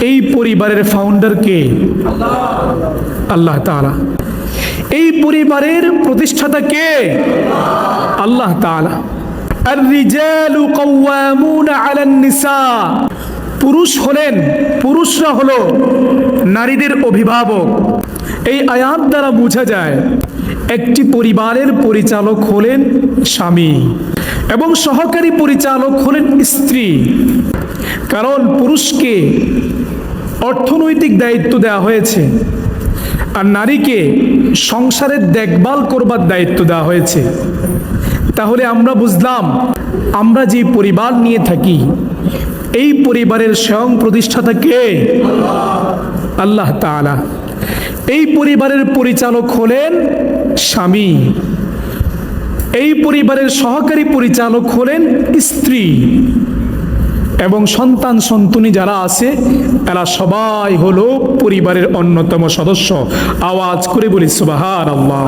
এই পরিবারের ফাউন্ডার কে? আল্লাহ তালা এই পরিবারের প্রতিষ্ঠাতা কে? আল্লাহ তালা পুরুষ হলেন, পুরুষরা হলো নারীদের অভিভাবক। এই আয়াত দ্বারা বোঝা যায়, একটি পরিবারের পরিচালক হলেন স্বামী এবং সহকারী পরিচালক হলেন স্ত্রী। কারণ পুরুষকে অর্থনৈতিক দায়িত্ব দেওয়া হয়েছে। আর নারীকে সংসারের দেখভাল করবার দায়িত্ব দেওয়া হয়েছে। তাহলে আমরা বুঝলাম, আমরা যে পরিবার নিয়ে থাকি, এই পরিবারের স্বয়ং প্রতিষ্ঠাতা কে? আল্লাহ তাআলা। এই পরিবারের পরিচালক হলেন স্বামী। এই পরিবারের সহকারী পরিচালক হলেন স্ত্রী। এবং সন্তান সন্তুনি যারা আছে, তারা সবাই হলো পরিবারের অন্যতম সদস্য। আওয়াজ করে বলি সুবাহার আল্লাহ